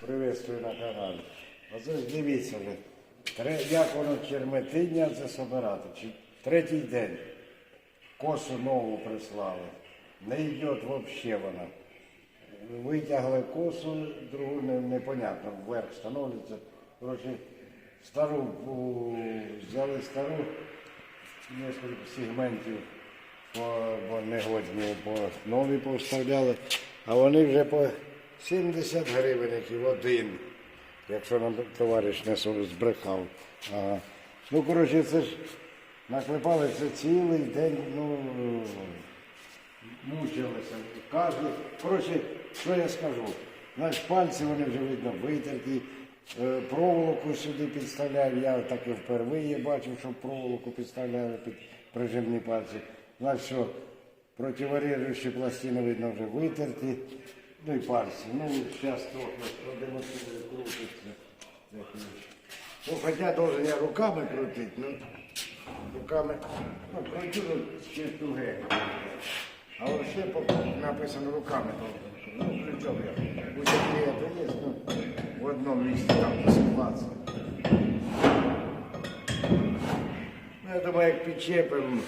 Приветствую на каналі. Оце дивіться вже. Тре- Як воно черметиня це собирати. Чи- Третій день. Косу нову прислали. Не йде взагалі вона. Витягли косу, другу не, непонятно, вверх становиться. Коротше, стару взяли стару, несколько сегментів по, бо негодні, по нові повставляли, а вони вже по 70 гривень один, якщо нам товариш не збрехав. Ага. Ну, коротше, це ж наклепали це цілий день, ну, мучилися. Кожен, коротше, що я скажу? Значить, пальці вони вже видно витерті, е, проволоку сюди підставляю. Я так і впервые бачив, що проволоку підставляли під прижимні пальці. Значить, що противорежущі пластини видно вже витерті. Ну і пальці. Ну, зараз продемонструю, крутиться. Ну, хоча должен я руками крутити, ну, руками, ну, крутю ну, ще туге. А по- написано руками. Ну, причем я. У землі это есть, ну, в одном месте там посыпаться. Ну, я думаю, як підчепимо,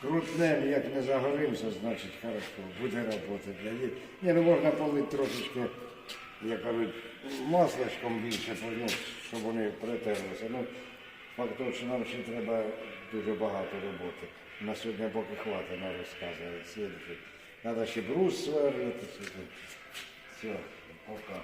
крутнем, як не загоримося, значить хорошо, буде робота для їх. Ні, ну можна полити трошечки, як кажуть, масличком більше, ну, щоб вони притерлися. Ну, факт того, що нам ще треба дуже багато роботи. На сьогодні поки хватить на розказувати. Слідчий. Треба ще брус сверлити. Все, пока.